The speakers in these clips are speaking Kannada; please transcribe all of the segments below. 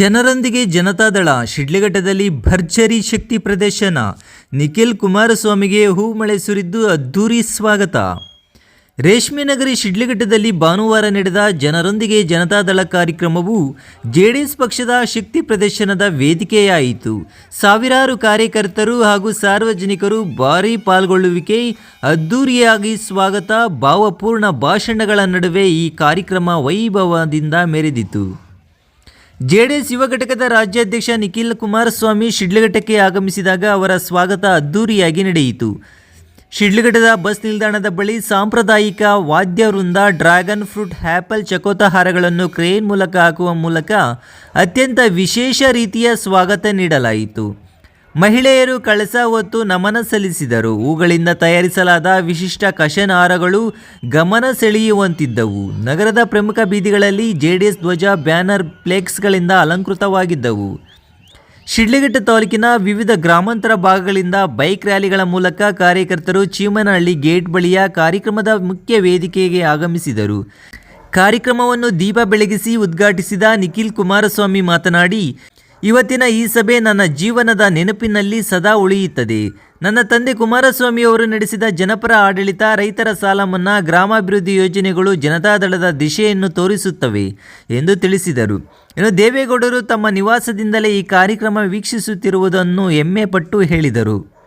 ಜನರೊಂದಿಗೆ ಜನತಾದಳ ಶಿಡ್ಲಘಟ್ಟದಲ್ಲಿ ಭರ್ಜರಿ ಶಕ್ತಿ ಪ್ರದರ್ಶನ. ನಿಖಿಲ್ ಕುಮಾರಸ್ವಾಮಿಗೆ ಹೂಮಳೆ ಸುರಿದ್ದು ಅದ್ದೂರಿ ಸ್ವಾಗತ. ರೇಷ್ಮೆ ನಗರಿ ಶಿಡ್ಲಘಟ್ಟದಲ್ಲಿ ಭಾನುವಾರ ನಡೆದ ಜನರೊಂದಿಗೆ ಜನತಾದಳ ಕಾರ್ಯಕ್ರಮವು ಜೆಡಿಎಸ್ ಪಕ್ಷದ ಶಕ್ತಿ ಪ್ರದರ್ಶನದ ವೇದಿಕೆಯಾಯಿತು. ಸಾವಿರಾರು ಕಾರ್ಯಕರ್ತರು ಹಾಗೂ ಸಾರ್ವಜನಿಕರು ಭಾರೀ ಪಾಲ್ಗೊಳ್ಳುವಿಕೆ ಅದ್ದೂರಿಯಾಗಿ ಸ್ವಾಗತ, ಭಾವಪೂರ್ಣ ಭಾಷಣಗಳ ನಡುವೆ ಈ ಕಾರ್ಯಕ್ರಮ ವೈಭವದಿಂದ ಮೆರೆದಿತು. ಜೆಡಿಎಸ್ ಯುವ ಘಟಕದ ರಾಜ್ಯಾಧ್ಯಕ್ಷ ನಿಖಿಲ್ ಕುಮಾರಸ್ವಾಮಿ ಶಿಡ್ಲಘಟ್ಟಕ್ಕೆ ಆಗಮಿಸಿದಾಗ ಅವರ ಸ್ವಾಗತ ಅದ್ದೂರಿಯಾಗಿ ನಡೆಯಿತು. ಶಿಡ್ಲಘಟ್ಟದ ಬಸ್ ನಿಲ್ದಾಣದ ಬಳಿ ಸಾಂಪ್ರದಾಯಿಕ ವಾದ್ಯ ವೃಂದ, ಡ್ರ್ಯಾಗನ್ ಫ್ರೂಟ್ ಹ್ಯಾಪಲ್ ಚಕೋತಹಾರಗಳನ್ನು ಕ್ರೇನ್ ಮೂಲಕ ಹಾಕುವ ಮೂಲಕ ಅತ್ಯಂತ ವಿಶೇಷ ರೀತಿಯ ಸ್ವಾಗತ ನೀಡಲಾಯಿತು. ಮಹಿಳೆಯರು ಕಳಸ ಹೊತ್ತು ನಮನ ಸಲ್ಲಿಸಿದರು. ಹೂಗಳಿಂದ ತಯಾರಿಸಲಾದ ವಿಶಿಷ್ಟ ಕಷನ್ ಹಾರಗಳು ಗಮನ ಸೆಳೆಯುವಂತಿದ್ದವು. ನಗರದ ಪ್ರಮುಖ ಬೀದಿಗಳಲ್ಲಿ ಜೆಡಿಎಸ್ ಧ್ವಜ, ಬ್ಯಾನರ್ ಪ್ಲೇಕ್ಸ್ಗಳಿಂದ ಅಲಂಕೃತವಾಗಿದ್ದವು. ಶಿಡ್ಲಘಟ್ಟ ತಾಲೂಕಿನ ವಿವಿಧ ಗ್ರಾಮಾಂತರ ಭಾಗಗಳಿಂದ ಬೈಕ್ ರ್ಯಾಲಿಗಳ ಮೂಲಕ ಕಾರ್ಯಕರ್ತರು ಚೀಮನಹಳ್ಳಿ ಗೇಟ್ ಬಳಿಯ ಕಾರ್ಯಕ್ರಮದ ಮುಖ್ಯ ವೇದಿಕೆಗೆ ಆಗಮಿಸಿದರು. ಕಾರ್ಯಕ್ರಮವನ್ನು ದೀಪ ಬೆಳಗಿಸಿ ಉದ್ಘಾಟಿಸಿದ ನಿಖಿಲ್ ಕುಮಾರಸ್ವಾಮಿ ಮಾತನಾಡಿ ಇವತ್ತಿನ ಈ ಸಭೆ ನನ್ನ ಜೀವನದ ನೆನಪಿನಲ್ಲಿ ಸದಾ ಉಳಿಯುತ್ತದೆ. ನನ್ನ ತಂದೆ ಕುಮಾರಸ್ವಾಮಿ ಅವರು ನಡೆಸಿದ ಜನಪರ ಆಡಳಿತ ರೈತರ ಸಾಲ ಮನ್ನಾ ಗ್ರಾಮಾಭಿವೃದ್ಧಿ ಯೋಜನೆಗಳು ಜನತಾದಳದ ದಿಶೆಯನ್ನು ತೋರಿಸುತ್ತವೆ ಎಂದು ತಿಳಿಸಿದರು. ಇನ್ನು ದೇವೇಗೌಡರು ತಮ್ಮ ನಿವಾಸದಿಂದಲೇ ಈ ಕಾರ್ಯಕ್ರಮ ವೀಕ್ಷಿಸುತ್ತಿರುವುದನ್ನು ಹೆಮ್ಮೆ ಪಟ್ಟು ಹೇಳಿದರು.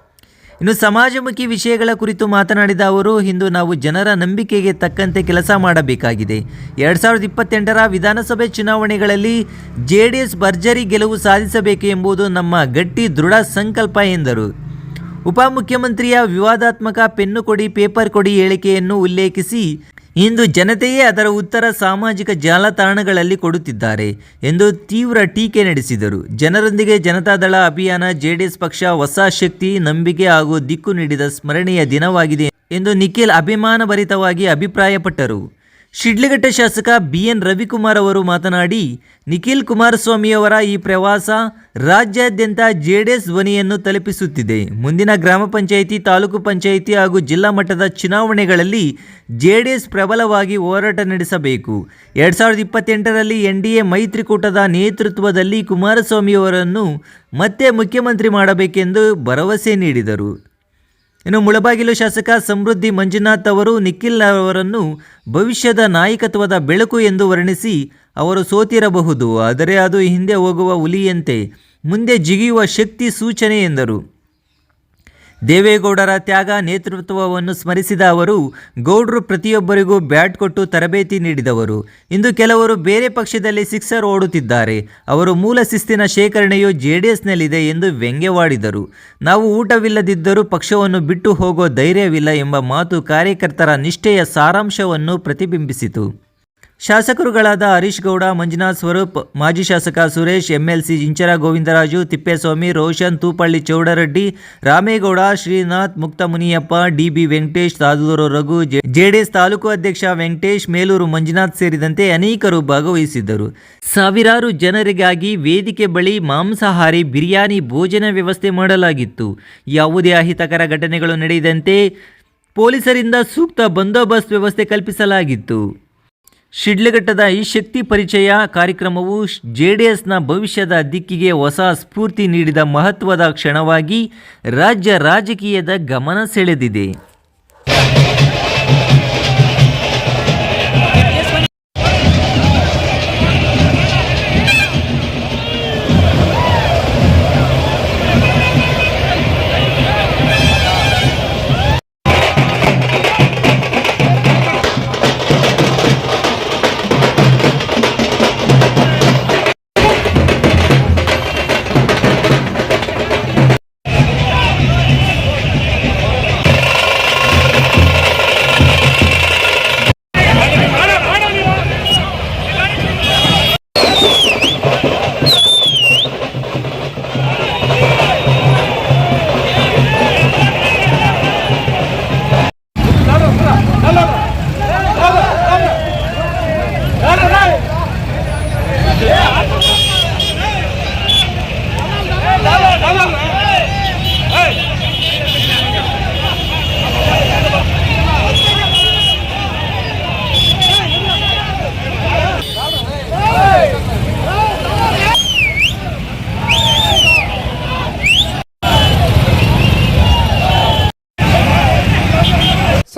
ಇನ್ನು ಸಮಾಜಮುಖಿ ವಿಷಯಗಳ ಕುರಿತು ಮಾತನಾಡಿದ ಅವರು, ಇಂದು ನಾವು ಜನರ ನಂಬಿಕೆಗೆ ತಕ್ಕಂತೆ ಕೆಲಸ ಮಾಡಬೇಕಾಗಿದೆ. ಎರಡು ಸಾವಿರದ ಇಪ್ಪತ್ತೆಂಟರ ವಿಧಾನಸಭೆ ಚುನಾವಣೆಗಳಲ್ಲಿ ಜೆ ಡಿ ಎಸ್ ಭರ್ಜರಿ ಗೆಲುವು ಸಾಧಿಸಬೇಕು ಎಂಬುದು ನಮ್ಮ ಗಟ್ಟಿ ದೃಢ ಸಂಕಲ್ಪ ಎಂದರು. ಉಪಮುಖ್ಯಮಂತ್ರಿಯ ವಿವಾದಾತ್ಮಕ ಪೆನ್ನು ಕೊಡಿ, ಪೇಪರ್ ಕೊಡಿ ಹೇಳಿಕೆಯನ್ನು ಉಲ್ಲೇಖಿಸಿ ಇಂದು ಜನತೆಯೇ ಅದರ ಉತ್ತರ ಸಾಮಾಜಿಕ ಜಾಲತಾಣಗಳಲ್ಲಿ ಕೊಡುತ್ತಿದ್ದಾರೆ ಎಂದು ತೀವ್ರ ಟೀಕೆ ನಡೆಸಿದರು. ಜನರೊಂದಿಗೆ ಜನತಾದಳ ಅಭಿಯಾನ, ಜೆಡಿಎಸ್ ಪಕ್ಷ ಹೊಸ ಶಕ್ತಿ, ನಂಬಿಕೆ ಹಾಗೂ ದಿಕ್ಕು ನೀಡಿದ ಸ್ಮರಣೀಯ ದಿನವಾಗಿದೆ ಎಂದು ನಿಖಿಲ್ ಅಭಿಮಾನಭರಿತವಾಗಿ ಅಭಿಪ್ರಾಯಪಟ್ಟರು. ಶಿಡ್ಲಘಟ್ಟ ಶಾಸಕ ಬಿ ಎನ್ ರವಿಕುಮಾರ್ ಅವರು ಮಾತನಾಡಿ, ನಿಖಿಲ್ ಕುಮಾರಸ್ವಾಮಿಯವರ ಈ ಪ್ರವಾಸ ರಾಜ್ಯಾದ್ಯಂತ ಜೆಡಿಎಸ್ ಧ್ವನಿಯನ್ನು ತಲುಪಿಸುತ್ತಿದೆ. ಮುಂದಿನ ಗ್ರಾಮ ಪಂಚಾಯಿತಿ, ತಾಲೂಕು ಪಂಚಾಯಿತಿ ಹಾಗೂ ಜಿಲ್ಲಾ ಮಟ್ಟದ ಚುನಾವಣೆಗಳಲ್ಲಿ ಜೆಡಿಎಸ್ ಪ್ರಬಲವಾಗಿ ಹೋರಾಟ ನಡೆಸಬೇಕು. ಎರಡು ಸಾವಿರದ ಇಪ್ಪತ್ತೆಂಟರಲ್ಲಿ ಎನ್ ಡಿ ಎ ಮೈತ್ರಿಕೂಟದ ನೇತೃತ್ವದಲ್ಲಿ ಕುಮಾರಸ್ವಾಮಿಯವರನ್ನು ಮತ್ತೆ ಮುಖ್ಯಮಂತ್ರಿ ಮಾಡಬೇಕೆಂದು ಭರವಸೆ ನೀಡಿದರು. ಇನ್ನು ಮುಳಬಾಗಿಲು ಶಾಸಕ ಸಮೃದ್ಧಿ ಮಂಜುನಾಥ್ ಅವರು ನಿಖಿಲ್ ಅವರನ್ನು ಭವಿಷ್ಯದ ನಾಯಕತ್ವದ ಬೆಳಕು ಎಂದು ವರ್ಣಿಸಿ ಅವರು ಸೋತಿರಬಹುದು, ಆದರೆ ಅದು ಹಿಂದೆ ಹೋಗುವ ಹುಲಿಯಂತೆ, ಮುಂದೆ ಜಿಗಿಯುವ ಶಕ್ತಿ ಸೂಚನೆ ಎಂದರು. ದೇವೇಗೌಡರ ತ್ಯಾಗ ನೇತೃತ್ವವನ್ನು ಸ್ಮರಿಸಿದ ಅವರು, ಗೌಡರು ಪ್ರತಿಯೊಬ್ಬರಿಗೂ ಬ್ಯಾಟ್ ಕೊಟ್ಟು ತರಬೇತಿ ನೀಡಿದವರು. ಇಂದು ಕೆಲವರು ಬೇರೆ ಪಕ್ಷದಲ್ಲಿ ಸಿಕ್ಸರ್ ಓಡುತ್ತಿದ್ದಾರೆ. ಅವರು ಮೂಲ ಶಿಸ್ತಿನ ಶೇಖರಣೆಯು ಜೆಡಿಎಸ್ನಲ್ಲಿದೆ ಎಂದು ವ್ಯಂಗ್ಯವಾಡಿದರು. ನಾವು ಊಟವಿಲ್ಲದಿದ್ದರೂ ಪಕ್ಷವನ್ನು ಬಿಟ್ಟು ಹೋಗೋ ಧೈರ್ಯವಿಲ್ಲ ಎಂಬ ಮಾತು ಕಾರ್ಯಕರ್ತರ ನಿಷ್ಠೆಯ ಸಾರಾಂಶವನ್ನು ಪ್ರತಿಬಿಂಬಿಸಿತು. ಶಾಸಕರುಗಳಾದ ಹರೀಶ್ ಗೌಡ, ಮಂಜುನಾಥ್ ಸ್ವರೂಪ್, ಮಾಜಿ ಶಾಸಕ Suresh, MLC Inchara Govindaraju, Thippeswamy, Roshan Thupalli Chowdareddy, Ramegowda, Srinath Muktha Muniyappa DB Venkatesh Dadur Raghu JDS taluk ಅಧ್ಯಕ್ಷ ವೆಂಕಟೇಶ್, ಮೇಲೂರು ಮಂಜುನಾಥ್ ಸೇರಿದಂತೆ ಅನೇಕರು ಭಾಗವಹಿಸಿದ್ದರು. ಸಾವಿರಾರು ಜನರಿಗಾಗಿ ವೇದಿಕೆ ಬಳಿ ಮಾಂಸಾಹಾರಿ, ಬಿರಿಯಾನಿ, ಭೋಜನ ವ್ಯವಸ್ಥೆ ಮಾಡಲಾಗಿತ್ತು. ಯಾವುದೇ ಅಹಿತಕರ ಘಟನೆಗಳು ನಡೆಯದಂತೆ ಪೊಲೀಸರಿಂದ ಸೂಕ್ತ ಬಂದೋಬಸ್ತ್ ವ್ಯವಸ್ಥೆ ಕಲ್ಪಿಸಲಾಗಿತ್ತು. ಶಿಡ್ಲಘಟ್ಟದ ಈ ಶಕ್ತಿ ಪರಿಚಯ ಕಾರ್ಯಕ್ರಮವು ಜೆಡಿಎಸ್ನ ಭವಿಷ್ಯದ ದಿಕ್ಕಿಗೆ ಹೊಸ ಸ್ಫೂರ್ತಿ ನೀಡಿದ ಮಹತ್ವದ ಕ್ಷಣವಾಗಿ ರಾಜ್ಯ ರಾಜಕೀಯದ ಗಮನ ಸೆಳೆದಿದೆ.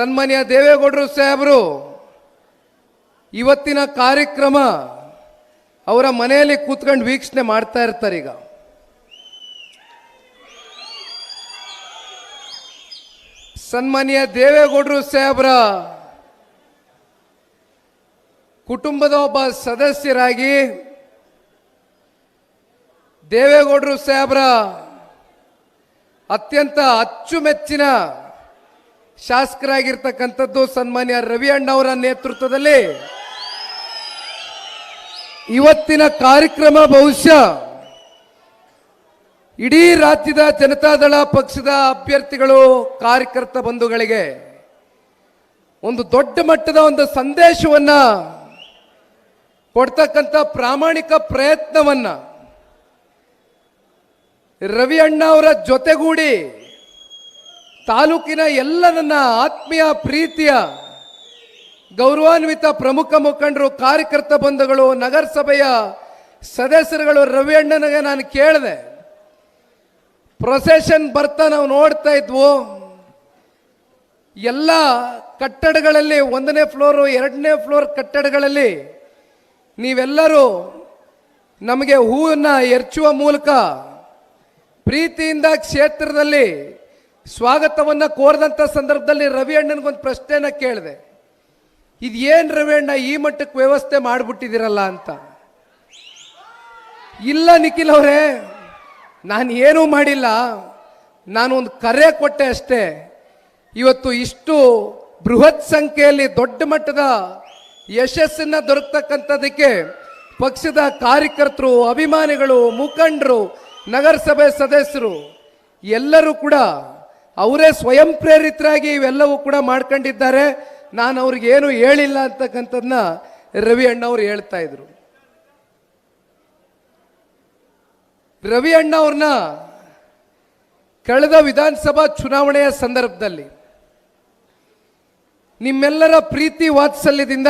ಸನ್ಮಾನ್ಯ ದೇವೇಗೌಡರು ಸಾಹೇಬರು, ಇವತ್ತಿನ ಕಾರ್ಯಕ್ರಮ ಅವರ ಮನೆಯಲ್ಲಿ ಕೂತ್ಕೊಂಡು ವೀಕ್ಷಣೆ ಮಾಡ್ತಾ ಇರ್ತಾರೆ ಈಗ. ಸನ್ಮಾನ್ಯ ದೇವೇಗೌಡರು ಸಾಹೇಬರ, ಕುಟುಂಬದ ಒಬ್ಬ ಸದಸ್ಯರಾಗಿ ದೇವೇಗೌಡರು ಸಾಹೇಬರ ಅತ್ಯಂತ ಅಚ್ಚುಮೆಚ್ಚಿನ ಶಾಸಕರಾಗಿರ್ತಕ್ಕಂಥದ್ದು ಸನ್ಮಾನ್ಯ ರವಿ ಅಣ್ಣವರ ನೇತೃತ್ವದಲ್ಲಿ. ಇವತ್ತಿನ ಕಾರ್ಯಕ್ರಮ ಬಹುಶಃ ಇಡೀ ರಾಜ್ಯದ ಜನತಾದಳ ಪಕ್ಷದ ಅಭ್ಯರ್ಥಿಗಳು, ಕಾರ್ಯಕರ್ತ ಬಂಧುಗಳಿಗೆ ಒಂದು ದೊಡ್ಡ ಮಟ್ಟದ ಒಂದು ಸಂದೇಶವನ್ನ ಕೊಡ್ತಕ್ಕಂಥ ಪ್ರಾಮಾಣಿಕ ಪ್ರಯತ್ನವನ್ನ ರವಿ ಅಣ್ಣ ಅವರ ಜೊತೆಗೂಡಿ ತಾಲೂಕಿನ ಎಲ್ಲ ನನ್ನ ಆತ್ಮೀಯ ಪ್ರೀತಿಯ ಗೌರವಾನ್ವಿತ ಪ್ರಮುಖ ಮುಖಂಡರು, ಕಾರ್ಯಕರ್ತ ಬಂಧುಗಳು, ನಗರಸಭೆಯ ಸದಸ್ಯರುಗಳು, ರವಿ ಅಣ್ಣನಿಗೆ ನಾನು ಕೇಳಿದೆ. ಪ್ರೊಸೆಷನ್ ಬರ್ತಾ ನಾವು ನೋಡ್ತಾ ಇದ್ವು. ಎಲ್ಲ ಕಟ್ಟಡಗಳಲ್ಲಿ, ಒಂದನೇ ಫ್ಲೋರು, ಎರಡನೇ ಫ್ಲೋರ್ ಕಟ್ಟಡಗಳಲ್ಲಿ ನೀವೆಲ್ಲರೂ ನಮಗೆ ಹೂವನ್ನು ಎರಚುವ ಮೂಲಕ ಪ್ರೀತಿಯಿಂದ ಕ್ಷೇತ್ರದಲ್ಲಿ ಸ್ವಾಗತವನ್ನು ಕೋರಿದಂಥ ಸಂದರ್ಭದಲ್ಲಿ ರವಿ ಅಣ್ಣನಿಗೊಂದು ಪ್ರಶ್ನೆನ ಕೇಳಿದೆ. ಇದೇನು ರವಿ ಅಣ್ಣ, ಈ ಮಟ್ಟಕ್ಕೆ ವ್ಯವಸ್ಥೆ ಮಾಡಿಬಿಟ್ಟಿದ್ದೀರಲ್ಲ ಅಂತ. ಇಲ್ಲ ನಿಖಿಲ್ ಅವರೇ, ನಾನು ಏನೂ ಮಾಡಿಲ್ಲ. ನಾನು ಒಂದು ಕರೆ ಕೊಟ್ಟೆ ಅಷ್ಟೇ. ಇವತ್ತು ಇಷ್ಟು ಬೃಹತ್ ಸಂಖ್ಯೆಯಲ್ಲಿ ದೊಡ್ಡ ಮಟ್ಟದ ಯಶಸ್ಸನ್ನ ದೊರಕತಕ್ಕಂಥದ್ದಕ್ಕೆ ಪಕ್ಷದ ಕಾರ್ಯಕರ್ತರು, ಅಭಿಮಾನಿಗಳು, ಮುಖಂಡರು, ನಗರಸಭೆ ಸದಸ್ಯರು ಎಲ್ಲರೂ ಕೂಡ ಅವರೇ ಸ್ವಯಂ ಪ್ರೇರಿತರಾಗಿ ಇವೆಲ್ಲವೂ ಕೂಡ ಮಾಡ್ಕೊಂಡಿದ್ದಾರೆ. ನಾನು ಅವ್ರಿಗೆ ಏನು ಹೇಳಿಲ್ಲ ಅಂತಕ್ಕಂಥದ್ನ ರವಿ ಅಣ್ಣವ್ರು ಹೇಳ್ತಾ ಇದ್ರು. ರವಿ ಅಣ್ಣ ಅವ್ರನ್ನ ಕಳೆದ ವಿಧಾನಸಭಾ ಚುನಾವಣೆಯ ಸಂದರ್ಭದಲ್ಲಿ ನಿಮ್ಮೆಲ್ಲರ ಪ್ರೀತಿ ವಾತ್ಸಲ್ಯದಿಂದ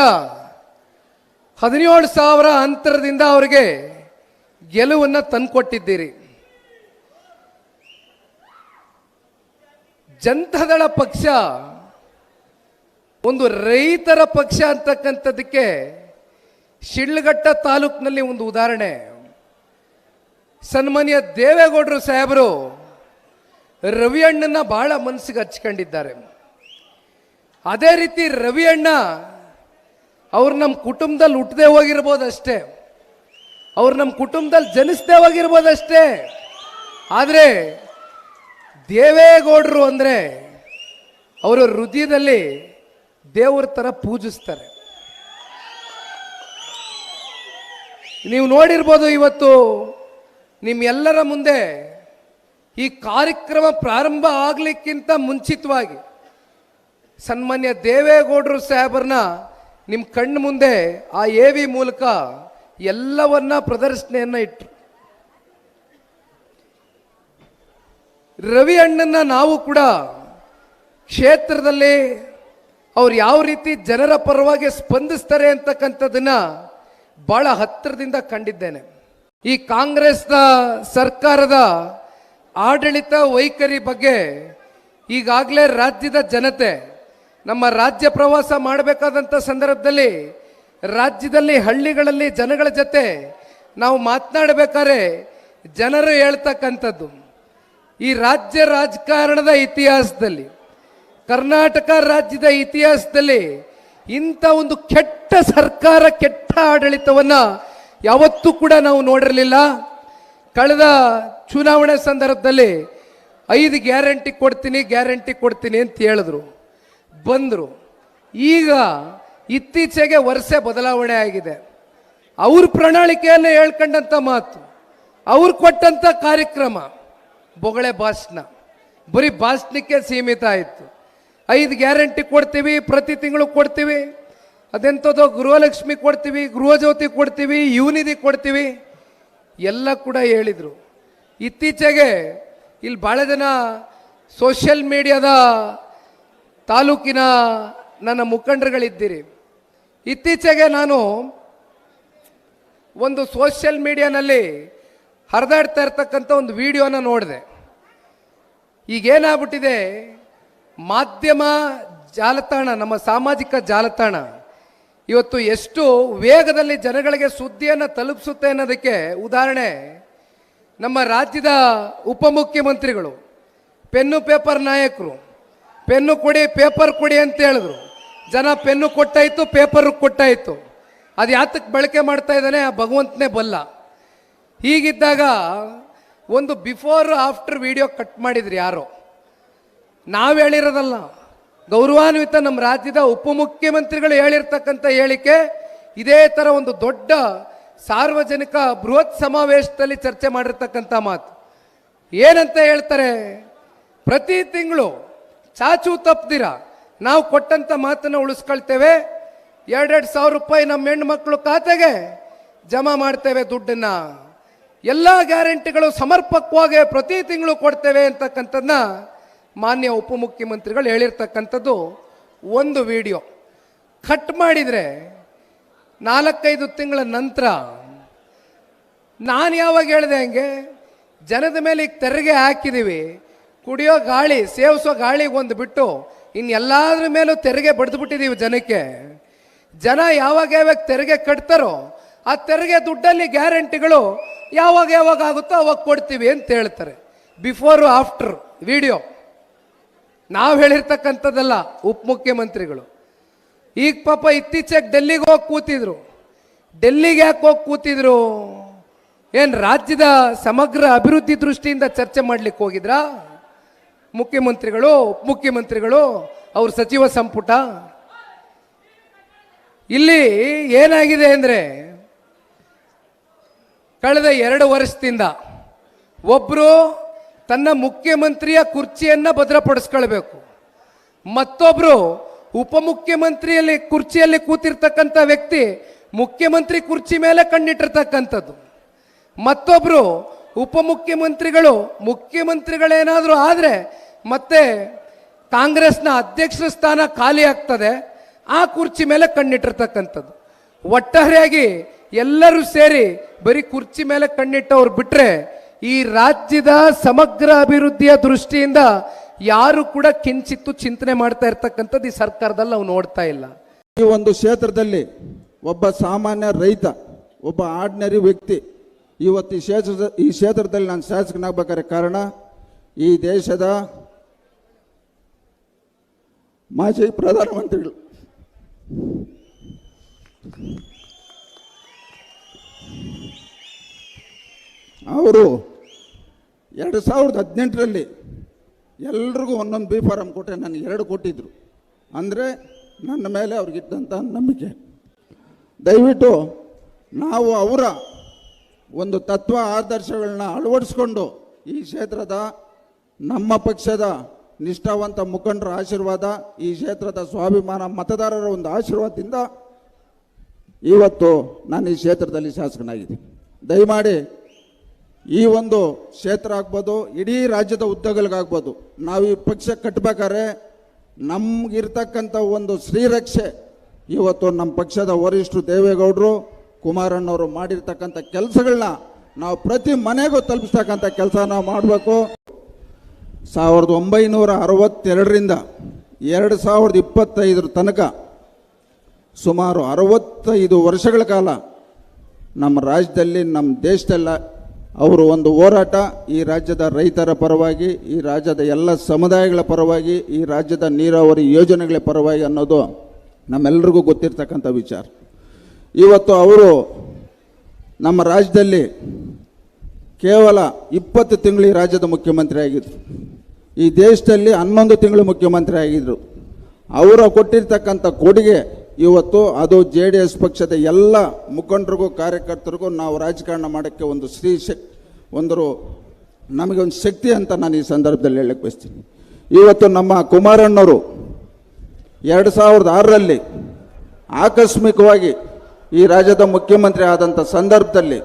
ಹದಿನೇಳು ಸಾವಿರ ಅಂತರದಿಂದ ಅವರಿಗೆ ಗೆಲುವನ್ನು ತಂದುಕೊಟ್ಟಿದ್ದೀರಿ. ಜನತಾದಳ ಪಕ್ಷ, ಒಂದು ರೈತರ ಪಕ್ಷ ಅಂತಕ್ಕಂಥದ್ದಕ್ಕೆ ಶಿಳ್ಗಟ್ಟ ತಾಲೂಕಿನಲ್ಲಿ ಒಂದು ಉದಾಹರಣೆ. ಸನ್ಮಾನ್ಯ ದೇವೇಗೌಡರು ಸಾಹೇಬರು ರವಿ ಅಣ್ಣನ ಬಹಳ ಮನಸ್ಸಿಗೆ ಹಚ್ಕೊಂಡಿದ್ದಾರೆ. ಅದೇ ರೀತಿ ರವಿ ಅಣ್ಣ ಅವ್ರು ನಮ್ಮ ಕುಟುಂಬದಲ್ಲಿ ಹುಟ್ಟದೆ ಹೋಗಿರ್ಬೋದಷ್ಟೇ. ಅವ್ರು ನಮ್ಮ ಕುಟುಂಬದಲ್ಲಿ ಜನಿಸದೆ ಹೋಗಿರ್ಬೋದಷ್ಟೇ. ಆದರೆ ದೇವೇಗೌಡರು ಅಂದರೆ ಅವರ ಹೃದಯದಲ್ಲಿ ದೇವ್ರ ಥರ ಪೂಜಿಸ್ತಾರೆ. ನೀವು ನೋಡಿರ್ಬೋದು ಇವತ್ತು ನಿಮ್ಮೆಲ್ಲರ ಮುಂದೆ ಈ ಕಾರ್ಯಕ್ರಮ ಪ್ರಾರಂಭ ಆಗಲಿಕ್ಕಿಂತ ಮುಂಚಿತವಾಗಿ ಸನ್ಮಾನ್ಯ ದೇವೇಗೌಡರು ಸಾಹೇಬರನ್ನ ನಿಮ್ಮ ಕಣ್ಣು ಮುಂದೆ ಆ ಎ ಮೂಲಕ ಎಲ್ಲವನ್ನ ಪ್ರದರ್ಶನೆಯನ್ನು ಇಟ್ಟರು ರವಿ ಅಣ್ಣನ ನಾವು ಕೂಡ ಕ್ಷೇತ್ರದಲ್ಲಿ ಅವ್ರು ಯಾವ ರೀತಿ ಜನರ ಪರವಾಗಿ ಸ್ಪಂದಿಸ್ತಾರೆ ಅಂತಕ್ಕಂಥದ್ದನ್ನು ಬಹಳ ಹತ್ತಿರದಿಂದ ಕಂಡಿದ್ದೇನೆ. ಈ ಕಾಂಗ್ರೆಸ್ನ ಸರ್ಕಾರದ ಆಡಳಿತ ವೈಖರಿ ಬಗ್ಗೆ ಈಗಾಗಲೇ ರಾಜ್ಯದ ಜನತೆ, ನಮ್ಮ ರಾಜ್ಯ ಪ್ರವಾಸ ಮಾಡಬೇಕಾದಂಥ ಸಂದರ್ಭದಲ್ಲಿ ರಾಜ್ಯದಲ್ಲಿ ಹಳ್ಳಿಗಳಲ್ಲಿ ಜನಗಳ ಜೊತೆ ನಾವು ಮಾತನಾಡಬೇಕಾದ್ರೆ ಜನರು ಹೇಳ್ತಕ್ಕಂಥದ್ದು. ಈ ರಾಜ್ಯ ರಾಜಕಾರಣದ ಇತಿಹಾಸದಲ್ಲಿ, ಕರ್ನಾಟಕ ರಾಜ್ಯದ ಇತಿಹಾಸದಲ್ಲಿ ಇಂಥ ಒಂದು ಕೆಟ್ಟ ಸರ್ಕಾರ, ಕೆಟ್ಟ ಆಡಳಿತವನ್ನ ಯಾವತ್ತೂ ಕೂಡ ನಾವು ನೋಡಿರಲಿಲ್ಲ. ಕಳೆದ ಚುನಾವಣೆ ಸಂದರ್ಭದಲ್ಲಿ ಐದು ಗ್ಯಾರಂಟಿ ಕೊಡ್ತೀನಿ ಗ್ಯಾರಂಟಿ ಕೊಡ್ತೀನಿ ಅಂತ ಹೇಳಿದ್ರು. ಬಂದರು. ಈಗ ಇತ್ತೀಚೆಗೆ ವರ್ಷ ಬದಲಾವಣೆ ಆಗಿದೆ. ಅವ್ರ ಪ್ರಣಾಳಿಕೆಯನ್ನು ಹೇಳ್ಕೊಂಡಂಥ ಮಾತು, ಅವ್ರು ಕೊಟ್ಟಂಥ ಕಾರ್ಯಕ್ರಮ. ಬೊಗಳೆ ಭಾಷಣ ಬರೀ ಭಾಷಣಕ್ಕೆ ಸೀಮಿತ ಆಯಿತು. ಐದು ಗ್ಯಾರಂಟಿ ಕೊಡ್ತೀವಿ, ಪ್ರತಿ ತಿಂಗಳು ಕೊಡ್ತೀವಿ. ಅದೆಂಥದ್ದು ಗೃಹಲಕ್ಷ್ಮಿ ಕೊಡ್ತೀವಿ, ಗೃಹಜ್ಯೋತಿ ಕೊಡ್ತೀವಿ ಯುವನಿಧಿ ಕೊಡ್ತೀವಿ. ಎಲ್ಲ ಕೂಡ ಹೇಳಿದರು. ಇತ್ತೀಚೆಗೆ ಇಲ್ಲಿ ಭಾಳ ಜನ ಸೋಷಿಯಲ್ ಮೀಡಿಯಾದ ತಾಲೂಕಿನ ನನ್ನ ಮುಖಂಡರುಗಳಿದ್ದೀರಿ. ಇತ್ತೀಚೆಗೆ ನಾನು ಒಂದು ಸೋಷಿಯಲ್ ಮೀಡಿಯಾನಲ್ಲಿ ಹರಿದಾಡ್ತಾ ಇರ್ತಕ್ಕಂಥ ಒಂದು ವಿಡಿಯೋನ ನೋಡಿದೆ. ಈಗೇನಾಗ್ಬಿಟ್ಟಿದೆ? ಮಾಧ್ಯಮ ಜಾಲತಾಣ, ನಮ್ಮ ಸಾಮಾಜಿಕ ಜಾಲತಾಣ, ಇವತ್ತು ಎಷ್ಟು ವೇಗದಲ್ಲಿ ಜನಗಳಿಗೆ ಸುದ್ದಿಯನ್ನು ತಲುಪಿಸುತ್ತೆ ಅನ್ನೋದಕ್ಕೆ ಉದಾಹರಣೆ, ನಮ್ಮ ರಾಜ್ಯದ ಉಪಮುಖ್ಯಮಂತ್ರಿಗಳು, ಪೆನ್ನು ಪೇಪರ್ ನಾಯಕರು, ಪೆನ್ನು ಕೊಡಿ, ಪೇಪರ್ ಕೊಡಿ ಅಂತ ಹೇಳಿದ್ರು. ಜನ ಪೆನ್ನು ಕೊಟ್ಟಾಯಿತು, ಪೇಪರ್ ಕೊಟ್ಟಾಯಿತು. ಅದು ಯಾತಕ್ಕೆ ಬಳಕೆ ಮಾಡ್ತಾ ಇದ್ದಾನೆ ಆ ಭಗವಂತನೇ ಬಲ್ಲ. ಹೀಗಿದ್ದಾಗ ಒಂದು ಬಿಫೋರ್ ಆಫ್ಟರ್ ವಿಡಿಯೋ ಕಟ್ ಮಾಡಿದ್ರಿ ಯಾರೋ? ನಾವು ಹೇಳಿರೋದಲ್ಲ. ಗೌರವಾನ್ವಿತ ನಮ್ಮ ರಾಜ್ಯದ ಉಪಮುಖ್ಯಮಂತ್ರಿಗಳು ಹೇಳಿರ್ತಕ್ಕಂಥ ಹೇಳಿಕೆ ಇದೇ ಥರ ಒಂದು ದೊಡ್ಡ ಸಾರ್ವಜನಿಕ ಬೃಹತ್ ಸಮಾವೇಶದಲ್ಲಿ ಚರ್ಚೆ ಮಾಡಿರ್ತಕ್ಕಂಥ ಮಾತು. ಏನಂತ ಹೇಳ್ತಾರೆ? ಪ್ರತಿ ತಿಂಗಳು ಚಾಚು ತಪ್ಪದಿರ ನಾವು ಕೊಟ್ಟಂಥ ಮಾತನ್ನು ಉಳಿಸ್ಕೊಳ್ತೇವೆ. ಎರಡೆರಡು ಸಾವಿರ ರೂಪಾಯಿ ನಮ್ಮ ಹೆಣ್ಣು ಮಕ್ಕಳು ಖಾತೆಗೆ ಜಮಾ ಮಾಡ್ತೇವೆ ದುಡ್ಡನ್ನ. ಎಲ್ಲ ಗ್ಯಾರಂಟಿಗಳು ಸಮರ್ಪಕವಾಗಿ ಪ್ರತಿ ತಿಂಗಳು ಕೊಡ್ತೇವೆ ಅಂತಕ್ಕಂಥದ್ದನ್ನ ಮಾನ್ಯ ಉಪಮುಖ್ಯಮಂತ್ರಿಗಳು ಹೇಳಿರ್ತಕ್ಕಂಥದ್ದು ಒಂದು ವಿಡಿಯೋ. ಕಟ್ ಮಾಡಿದರೆ ನಾಲ್ಕೈದು ತಿಂಗಳ ನಂತರ ನಾನು ಯಾವಾಗ ಹೇಳಿದೆ ಹಂಗೆ? ಜನದ ಮೇಲೆ ಈಗ ತೆರಿಗೆ ಹಾಕಿದ್ದೀವಿ ಕುಡಿಯೋ ಗಾಳಿ, ಸೇವಿಸೋ ಗಾಳಿಗೆ ಒಂದು ಬಿಟ್ಟು ಇನ್ನೆಲ್ಲಾದ್ರ ಮೇಲೂ ತೆರಿಗೆ ಬಡ್ದು ಬಿಟ್ಟಿದ್ದೀವಿ ಜನಕ್ಕೆ. ಜನ ಯಾವಾಗ ಯಾವಾಗ ತೆರಿಗೆ ಕಟ್ತಾರೋ ಆ ತೆರಿಗೆ ದುಡ್ಡಲ್ಲಿ ಗ್ಯಾರಂಟಿಗಳು ಯಾವಾಗ ಯಾವಾಗ ಆಗುತ್ತೋ ಅವಾಗ ಕೊಡ್ತೀವಿ ಅಂತ ಹೇಳ್ತಾರೆ. ಬಿಫೋರ್ ಆಫ್ಟರ್ ವಿಡಿಯೋ ನಾವು ಹೇಳಿರ್ತಕ್ಕಂಥದ್ದಲ್ಲ ಉಪಮುಖ್ಯಮಂತ್ರಿಗಳು ಈಗ ಪಾಪ ಇತ್ತೀಚೆಗೆ ಡೆಲ್ಲಿಗೆ ಹೋಗಿ ಕೂತಿದ್ರು. ಡೆಲ್ಲಿಗೆ ಯಾಕೆ ಹೋಗಿ ಕೂತಿದ್ರು? ಏನು ರಾಜ್ಯದ ಸಮಗ್ರ ಅಭಿವೃದ್ಧಿ ದೃಷ್ಟಿಯಿಂದ ಚರ್ಚೆ ಮಾಡ್ಲಿಕ್ಕೆ ಹೋಗಿದ್ರಾ? ಮುಖ್ಯಮಂತ್ರಿಗಳು ಉಪಮುಖ್ಯಮಂತ್ರಿಗಳು ಅವ್ರ ಸಚಿವ ಸಂಪುಟ. ಇಲ್ಲಿ ಏನಾಗಿದೆ ಅಂದರೆ ಕಳೆದ ಎರಡು ವರ್ಷದಿಂದ ಒಬ್ಬರು ತನ್ನ ಮುಖ್ಯಮಂತ್ರಿಯ ಕುರ್ಚಿಯನ್ನು ಭದ್ರಪಡಿಸ್ಕೊಳ್ಬೇಕು. ಮತ್ತೊಬ್ಬರು ಉಪಮುಖ್ಯಮಂತ್ರಿಯಲ್ಲಿ ಕುರ್ಚಿಯಲ್ಲಿ ಕೂತಿರ್ತಕ್ಕಂಥ ವ್ಯಕ್ತಿ ಮುಖ್ಯಮಂತ್ರಿ ಕುರ್ಚಿ ಮೇಲೆ ಕಣ್ಣಿಟ್ಟಿರ್ತಕ್ಕಂಥದ್ದು. ಮತ್ತೊಬ್ಬರು ಉಪಮುಖ್ಯಮಂತ್ರಿಗಳು ಮುಖ್ಯಮಂತ್ರಿಗಳೇನಾದರೂ ಆದರೆ ಮತ್ತೆ ಕಾಂಗ್ರೆಸ್ನ ಅಧ್ಯಕ್ಷರ ಸ್ಥಾನ ಖಾಲಿ ಆಗ್ತದೆ, ಆ ಕುರ್ಚಿ ಮೇಲೆ ಕಣ್ಣಿಟ್ಟಿರ್ತಕ್ಕಂಥದ್ದು. ಒಟ್ಟಾರೆಯಾಗಿ ಎಲ್ಲರೂ ಸೇರಿ ಬರೀ ಕುರ್ಚಿ ಮೇಲೆ ಕಣ್ಣಿಟ್ಟವ್ರು ಬಿಟ್ರೆ ಈ ರಾಜ್ಯದ ಸಮಗ್ರ ಅಭಿವೃದ್ಧಿಯ ದೃಷ್ಟಿಯಿಂದ ಯಾರು ಕೂಡ ಕಿಂಚಿತ್ತು ಚಿಂತನೆ ಮಾಡ್ತಾ ಇರ್ತಕ್ಕಂಥದ್ದು ಈ ಸರ್ಕಾರದಲ್ಲಿ ನಾವು ನೋಡ್ತಾ ಇಲ್ಲ. ಈ ಒಂದು ಕ್ಷೇತ್ರದಲ್ಲಿ ಒಬ್ಬ ಸಾಮಾನ್ಯ ರೈತ, ಒಬ್ಬ ಆರ್ಡಿನರಿ ವ್ಯಕ್ತಿ, ಇವತ್ತು ಈ ಕ್ಷೇತ್ರದ, ಈ ಕ್ಷೇತ್ರದಲ್ಲಿ ನಾನು ಶಾಸಕನಾಗಬೇಕಾದ್ರೆ ಕಾರಣ, ಈ ದೇಶದ ಮಾಜಿ ಪ್ರಧಾನಮಂತ್ರಿಗಳು. ಅವರು ಎರಡು ಸಾವಿರದ ಹದಿನೆಂಟರಲ್ಲಿ ಎಲ್ರಿಗೂ ಒಂದೊಂದು ಬಿ ಫಾರಂ ಕೊಟ್ಟೆ ನನಗೆ ಎರಡು ಕೊಟ್ಟಿದ್ದರು ಅಂದರೆ ನನ್ನ ಮೇಲೆ ಅವ್ರಿಗಿದ್ದಂಥ ನಂಬಿಕೆ. ದಯವಿಟ್ಟು ನಾವು ಅವರ ಒಂದು ತತ್ವ ಆದರ್ಶಗಳನ್ನ ಅಳವಡಿಸ್ಕೊಂಡು ಈ ಕ್ಷೇತ್ರದ ನಮ್ಮ ಪಕ್ಷದ ನಿಷ್ಠಾವಂತ ಮುಖಂಡರ ಆಶೀರ್ವಾದ, ಈ ಕ್ಷೇತ್ರದ ಸ್ವಾಭಿಮಾನ ಮತದಾರರ ಒಂದು ಆಶೀರ್ವಾದದಿಂದ ಇವತ್ತು ನಾನು ಈ ಕ್ಷೇತ್ರದಲ್ಲಿ ಶಾಸಕನಾಗಿದ್ದೀನಿ. ದಯಮಾಡಿ ಈ ಒಂದು ಕ್ಷೇತ್ರ ಆಗ್ಬೋದು, ಇಡೀ ರಾಜ್ಯದ ಉದ್ದಗಲಿಗಾಗ್ಬೋದು. ನಾವು ಈ ಪಕ್ಷ ಕಟ್ಟಬೇಕಾದ್ರೆ ನಮಗಿರ್ತಕ್ಕಂಥ ಒಂದು ಶ್ರೀರಕ್ಷೆ ಇವತ್ತು ನಮ್ಮ ಪಕ್ಷದ ವರಿಷ್ಠರು ದೇವೇಗೌಡರು ಕುಮಾರಣ್ಣವರು ಮಾಡಿರ್ತಕ್ಕಂಥ ಕೆಲಸಗಳನ್ನ ನಾವು ಪ್ರತಿ ಮನೆಗೂ ತಲುಪಿಸ್ತಕ್ಕಂಥ ಕೆಲಸ ನಾವು ಮಾಡಬೇಕು. ಸಾವಿರದ ಒಂಬೈನೂರ ಅರವತ್ತೆರಡರಿಂದ ಎರಡು ಸಾವಿರದ ಇಪ್ಪತ್ತೈದರ ತನಕ ಸುಮಾರು ಅರವತ್ತೈದು ವರ್ಷಗಳ ಕಾಲ ನಮ್ಮ ರಾಜ್ಯದಲ್ಲಿ, ನಮ್ಮ ದೇಶದಲ್ಲ ಅವರು ಒಂದು ಹೋರಾಟ ಈ ರಾಜ್ಯದ ರೈತರ ಪರವಾಗಿ, ಈ ರಾಜ್ಯದ ಎಲ್ಲ ಸಮುದಾಯಗಳ ಪರವಾಗಿ, ಈ ರಾಜ್ಯದ ನೀರಾವರಿ ಯೋಜನೆಗಳ ಪರವಾಗಿ ಅನ್ನೋದು ನಮ್ಮೆಲ್ಲರಿಗೂ ಗೊತ್ತಿರ್ತಕ್ಕಂಥ ವಿಚಾರ. ಇವತ್ತು ಅವರು ನಮ್ಮ ರಾಜ್ಯದಲ್ಲಿ ಕೇವಲ ಇಪ್ಪತ್ತು ತಿಂಗಳು ಈ ರಾಜ್ಯದ ಮುಖ್ಯಮಂತ್ರಿ ಆಗಿದ್ದರು ಈ ದೇಶದಲ್ಲಿ ಹನ್ನೊಂದು ತಿಂಗಳು ಮುಖ್ಯಮಂತ್ರಿ ಆಗಿದ್ದರು ಅವರು ಕೊಟ್ಟಿರ್ತಕ್ಕಂಥ ಕೊಡುಗೆ ಇವತ್ತು ಅದು ಜೆ ಡಿ ಎಸ್ ಪಕ್ಷದ ಎಲ್ಲ ಮುಖಂಡರಿಗೂ, ಕಾರ್ಯಕರ್ತರಿಗೂ ನಾವು ರಾಜಕಾರಣ ಮಾಡೋಕ್ಕೆ ಒಂದು ಸ್ತ್ರೀ ಶಕ್, ಒಂದು ನಮಗೆ ಒಂದು ಶಕ್ತಿ ಅಂತ ನಾನು ಈ ಸಂದರ್ಭದಲ್ಲಿ ಹೇಳಕ್ಕೆ ಬಯಸ್ತೀನಿ. ಇವತ್ತು ನಮ್ಮ ಕುಮಾರಣ್ಣವರು ಎರಡು ಸಾವಿರದ ಆರರಲ್ಲಿ ಆಕಸ್ಮಿಕವಾಗಿ ಈ ರಾಜ್ಯದ ಮುಖ್ಯಮಂತ್ರಿ ಆದಂಥ ಸಂದರ್ಭದಲ್ಲಿ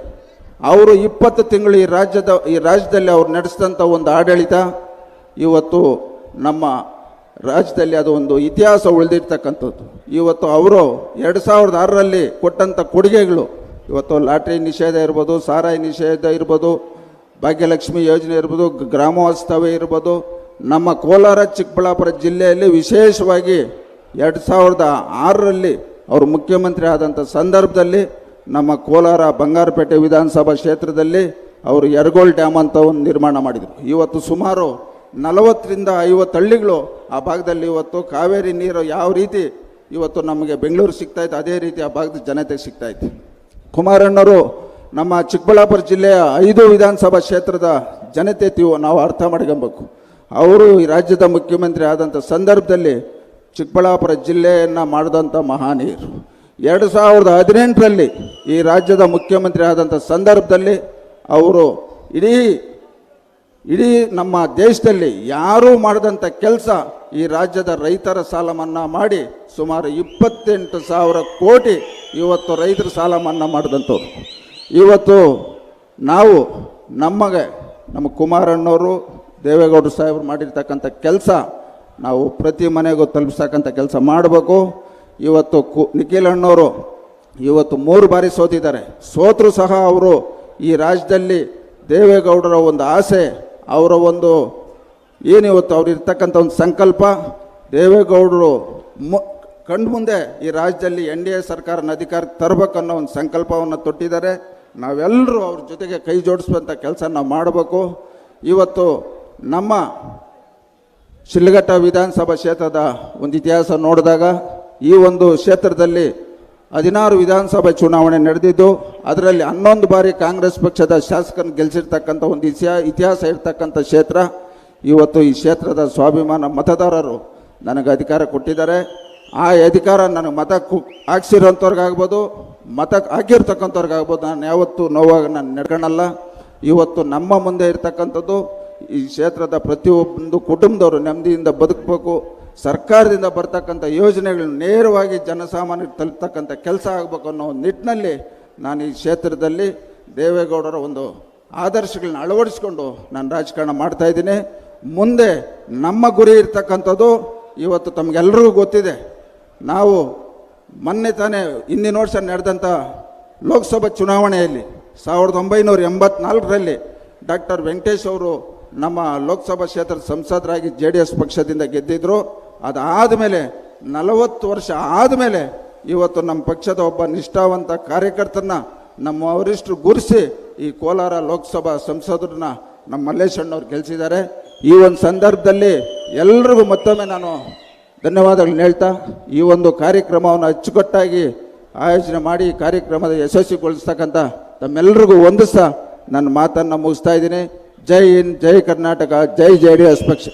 ಅವರು ಇಪ್ಪತ್ತು ತಿಂಗಳು ಈ ರಾಜ್ಯದ, ಈ ರಾಜ್ಯದಲ್ಲಿ ಅವ್ರು ನಡೆಸಿದಂಥ ಒಂದು ಆಡಳಿತ ಇವತ್ತು ನಮ್ಮ ರಾಜ್ಯದಲ್ಲಿ ಅದು ಒಂದು ಇತಿಹಾಸ ಉಳಿದಿರ್ತಕ್ಕಂಥದ್ದು. ಇವತ್ತು ಅವರು ಎರಡು ಸಾವಿರದ ಆರರಲ್ಲಿ ಕೊಟ್ಟಂಥ ಕೊಡುಗೆಗಳು, ಇವತ್ತು ಲಾಟ್ರಿ ನಿಷೇಧ ಇರ್ಬೋದು, ಸಾರಾಯಿ ನಿಷೇಧ ಇರ್ಬೋದು, ಭಾಗ್ಯಲಕ್ಷ್ಮಿ ಯೋಜನೆ ಇರ್ಬೋದು ಗ್ರಾಮೋತ್ಸವ ಇರ್ಬೋದು, ನಮ್ಮ ಕೋಲಾರ, ಚಿಕ್ಕಬಳ್ಳಾಪುರ ಜಿಲ್ಲೆಯಲ್ಲಿ ವಿಶೇಷವಾಗಿ ಎರಡು ಸಾವಿರದ ಆರರಲ್ಲಿ ಅವರು ಮುಖ್ಯಮಂತ್ರಿ ಆದಂಥ ಸಂದರ್ಭದಲ್ಲಿ ನಮ್ಮ ಕೋಲಾರ ಬಂಗಾರಪೇಟೆ ವಿಧಾನಸಭಾ ಕ್ಷೇತ್ರದಲ್ಲಿ ಅವರು ಯರಗೋಳ್ ಡ್ಯಾಮ್ ಅಂತ ಒಂದು ನಿರ್ಮಾಣ ಮಾಡಿದರು. ಇವತ್ತು ಸುಮಾರು ನಲವತ್ತರಿಂದ ಐವತ್ತು ಹಳ್ಳಿಗಳು ಆ ಭಾಗದಲ್ಲಿ ಇವತ್ತು ಕಾವೇರಿ ನೀರು ಯಾವ ರೀತಿ ಇವತ್ತು ನಮಗೆ ಬೆಂಗಳೂರು ಸಿಗ್ತಾ ಇತ್ತು ಅದೇ ರೀತಿ ಆ ಭಾಗದ ಜನತೆಗೆ ಸಿಗ್ತಾ ಇತ್ತು ಕುಮಾರಣ್ಣವರು ನಮ್ಮ ಚಿಕ್ಕಬಳ್ಳಾಪುರ ಜಿಲ್ಲೆಯ ಐದು ವಿಧಾನಸಭಾ ಕ್ಷೇತ್ರದ ಜನತೆ ತೀವು ನಾವು ಅರ್ಥ ಮಾಡ್ಕೊಬೇಕು. ಅವರು ಈ ರಾಜ್ಯದ ಮುಖ್ಯಮಂತ್ರಿ ಆದಂಥ ಸಂದರ್ಭದಲ್ಲಿ ಚಿಕ್ಕಬಳ್ಳಾಪುರ ಜಿಲ್ಲೆಯನ್ನು ಮಾಡಿದಂಥ ಮಹಾನೀಯರು. ಎರಡು ಸಾವಿರದ ಹದಿನೆಂಟರಲ್ಲಿ ಈ ರಾಜ್ಯದ ಮುಖ್ಯಮಂತ್ರಿ ಆದಂಥ ಸಂದರ್ಭದಲ್ಲಿ ಅವರು ಇಡೀ ಇಡೀ ನಮ್ಮ ದೇಶದಲ್ಲಿ ಯಾರೂ ಮಾಡಿದಂಥ ಕೆಲಸ ಈ ರಾಜ್ಯದ ರೈತರ ಸಾಲ ಮನ್ನಾ ಮಾಡಿ ಸುಮಾರು ಇಪ್ಪತ್ತೆಂಟು ಸಾವಿರ ಕೋಟಿ ಇವತ್ತು ರೈತರ ಸಾಲ ಮನ್ನಾ ಮಾಡಿದಂಥವ್ರು. ಇವತ್ತು ನಾವು ನಮಗೆ, ನಮ್ಮ ಕುಮಾರಣ್ಣವರು ದೇವೇಗೌಡರು ಸಾಹೇಬರು ಮಾಡಿರ್ತಕ್ಕಂಥ ಕೆಲಸ ನಾವು ಪ್ರತಿ ಮನೆಗೂ ತಲುಪಿಸ್ತಕ್ಕಂಥ ಕೆಲಸ ಮಾಡಬೇಕು. ಇವತ್ತು ಕು, ನಿಖಿಲ್ ಅಣ್ಣವರು ಇವತ್ತು ಮೂರು ಬಾರಿ ಸೋತಿದ್ದಾರೆ. ಸೋತರೂ ಸಹ ಅವರು ಈ ರಾಜ್ಯದಲ್ಲಿ ದೇವೇಗೌಡರ ಒಂದು ಆಸೆ ಅವರ ಒಂದು ಏನಿವತ್ತು ಅವ್ರು ಇರ್ತಕ್ಕಂಥ ಒಂದು ಸಂಕಲ್ಪ? ದೇವೇಗೌಡರು ಮು ಕಣ್ಣು ಮುಂದೆ ಈ ರಾಜ್ಯದಲ್ಲಿ ಎನ್ ಡಿ ಎ ಸರ್ಕಾರನ ಅಧಿಕಾರಕ್ಕೆ ತರಬೇಕನ್ನೋ ಒಂದು ಸಂಕಲ್ಪವನ್ನು ತೊಟ್ಟಿದ್ದಾರೆ. ನಾವೆಲ್ಲರೂ ಅವ್ರ ಜೊತೆಗೆ ಕೈ ಜೋಡಿಸುವಂಥ ಕೆಲಸ ನಾವು ಮಾಡಬೇಕು. ಇವತ್ತು ನಮ್ಮ ಶಿಲ್ಘಟ್ಟ ವಿಧಾನಸಭಾ ಕ್ಷೇತ್ರದ ಒಂದು ಇತಿಹಾಸ ನೋಡಿದಾಗ ಈ ಒಂದು ಕ್ಷೇತ್ರದಲ್ಲಿ ಹದಿನಾರು ವಿಧಾನಸಭೆ ಚುನಾವಣೆ ನಡೆದಿದ್ದು, ಅದರಲ್ಲಿ ಹನ್ನೊಂದು ಬಾರಿ ಕಾಂಗ್ರೆಸ್ ಪಕ್ಷದ ಶಾಸಕನ ಗೆಲ್ಲಿಸಿರ್ತಕ್ಕಂಥ ಒಂದು ಇತಿಹಾ, ಇತಿಹಾಸ ಇರ್ತಕ್ಕಂಥ ಕ್ಷೇತ್ರ. ಇವತ್ತು ಈ ಕ್ಷೇತ್ರದ ಸ್ವಾಭಿಮಾನ ಮತದಾರರು ನನಗೆ ಅಧಿಕಾರ ಕೊಟ್ಟಿದ್ದಾರೆ. ಆ ಅಧಿಕಾರ ನನಗೆ ಮತ ಹಾಕ್ಸಿರೋಂಥವ್ರಿಗಾಗ್ಬೋದು ಮತ ಹಾಕಿರ್ತಕ್ಕಂಥವ್ರಿಗಾಗ್ಬೋದು, ನಾನು ಯಾವತ್ತೂ ನೋವಾಗ ನಾನು ನಡ್ಕೊಳಲ್ಲ ಇವತ್ತು ನಮ್ಮ ಮುಂದೆ ಇರ್ತಕ್ಕಂಥದ್ದು ಈ ಕ್ಷೇತ್ರದ ಪ್ರತಿಯೊಬ್ಬಂದು ಕುಟುಂಬದವರು ನೆಮ್ಮದಿಯಿಂದ ಬದುಕಬೇಕು. ಸರ್ಕಾರದಿಂದ ಬರ್ತಕ್ಕಂಥ ಯೋಜನೆಗಳನ್ನು ನೇರವಾಗಿ ಜನಸಾಮಾನ್ಯರು ತಲುಪ್ತಕ್ಕಂಥ ಕೆಲಸ ಆಗಬೇಕು ಅನ್ನೋ ಒಂದು ನಿಟ್ಟಿನಲ್ಲಿ ನಾನು ಈ ಕ್ಷೇತ್ರದಲ್ಲಿ ದೇವೇಗೌಡರ ಒಂದು ಆದರ್ಶಗಳನ್ನ ಅಳವಡಿಸ್ಕೊಂಡು ನಾನು ರಾಜಕಾರಣ ಮಾಡ್ತಾ ಇದ್ದೀನಿ. ಮುಂದೆ ನಮ್ಮ ಗುರಿ ಇರ್ತಕ್ಕಂಥದ್ದು ಇವತ್ತು ತಮಗೆಲ್ಲರಿಗೂ ಗೊತ್ತಿದೆ. ನಾವು ಮೊನ್ನೆ ತಾನೇ ಹಿಂದಿನ ವರ್ಷ ನಡೆದಂಥ ಲೋಕಸಭಾ ಚುನಾವಣೆಯಲ್ಲಿ ಸಾವಿರದ ಒಂಬೈನೂರ ಎಂಬತ್ನಾಲ್ಕರಲ್ಲಿ ಡಾಕ್ಟರ್ ವೆಂಕಟೇಶ್ ಅವರು ನಮ್ಮ ಲೋಕಸಭಾ ಕ್ಷೇತ್ರದ ಸಂಸದರಾಗಿ ಜೆ ಡಿ ಎಸ್ ಪಕ್ಷದಿಂದ ಗೆದ್ದಿದ್ರು ಅದಾದಮೇಲೆ ನಲವತ್ತು ವರ್ಷ ಆದಮೇಲೆ ಇವತ್ತು ನಮ್ಮ ಪಕ್ಷದ ಒಬ್ಬ ನಿಷ್ಠಾವಂತ ಕಾರ್ಯಕರ್ತನ ನಮ್ಮ ವರಿಷ್ಠರು ಗುರುಸಿ ಈ ಕೋಲಾರ ಲೋಕಸಭಾ ಸಂಸದರನ್ನ ನಮ್ಮ ಮಲ್ಲೇಶಣ್ಣವ್ರು ಗೆಲ್ಸಿದ್ದಾರೆ. ಈ ಒಂದು ಸಂದರ್ಭದಲ್ಲಿ ಎಲ್ರಿಗೂ ಮತ್ತೊಮ್ಮೆ ನಾನು ಧನ್ಯವಾದಗಳನ್ನ ಹೇಳ್ತಾ, ಈ ಒಂದು ಕಾರ್ಯಕ್ರಮವನ್ನು ಅಚ್ಚುಕಟ್ಟಾಗಿ ಆಯೋಜನೆ ಮಾಡಿ ಕಾರ್ಯಕ್ರಮದ ಯಶಸ್ವಿಗೊಳಿಸ್ತಕ್ಕಂಥ ತಮ್ಮೆಲ್ಲರಿಗೂ ಹೊಂದಿಸ್ತಾ ನನ್ನ ಮಾತನ್ನು ಮುಗಿಸ್ತಾ ಇದ್ದೀನಿ. ಜೈ ಹಿಂದ್, ಜೈ ಕರ್ನಾಟಕ, ಜೈ ಜೆ ಡಿ ಎಸ್ ಪಕ್ಷ.